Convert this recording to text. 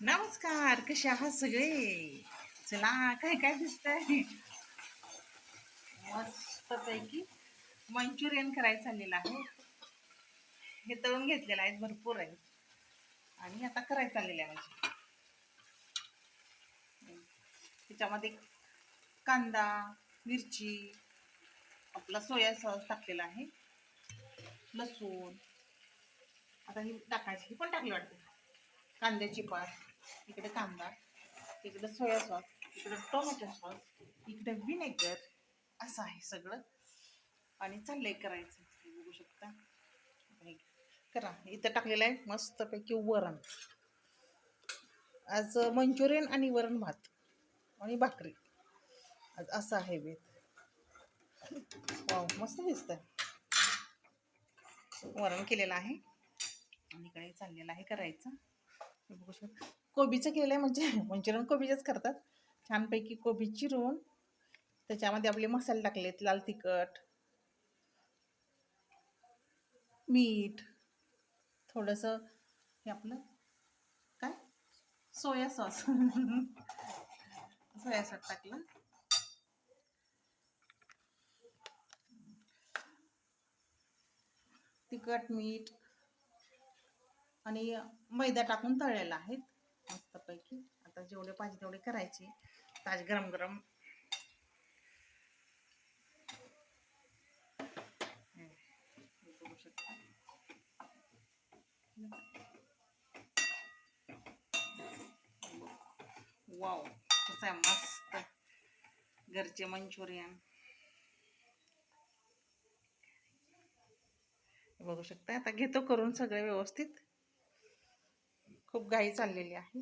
नमस्कार कसे आहात सगळे? चला काय काय दिसतंय? मस्तपैकी मंचुरियन करायचं चाललेलं आहे. हे तळून घेतलेलं आहे भरपूर आहे. आणि आता करायचं चाललेलं आहे म्हणजे त्याच्यामध्ये कांदा मिरची आपला सोया सॉस टाकलेला आहे. लसूण. आता ही टाकायची पण टाकली वाटते. कांद्याची पात. इकडे कांदा इकडे सोया सॉस इकडे टोमॅटो सॉस इकडे व्हिनेगर असं आहे सगळं. आणि चाललंय करायचं. बघू शकता. करा. इथं टाकलेलं आहे मस्तपैकी वरण. आज मंचुरियन आणि वरण भात आणि भाकरी. आज असं आहे बेत वाव मस्त दिसतंय. वरण केलेलं आहे. आणि इकडे चाललेलं आहे करायचं. बघू शकता कोबीचं केलं आहे म्हणजे मंचुरियन कोबीचंच करतात. छानपैकी कोबी चिरून त्याच्यामध्ये आपले मसाले टाकलेत लाल तिखट मीठ थोडंसं हे आपलं काय? Soya sauce. सोया सॉस टाकलं. तिखट मीठ आणि मैदा टाकून तळलेला आहेत मस्तपैकी. आता जेवढे पाहिजे तेवढे करायचे. ताज गरम गरम. बघू शकता. वाव कसं आहे मस्त. घरचे मंचुरियन. बघू शकता आता घेतो करून सगळे व्यवस्थित. खूप घाई चाललेली आहे.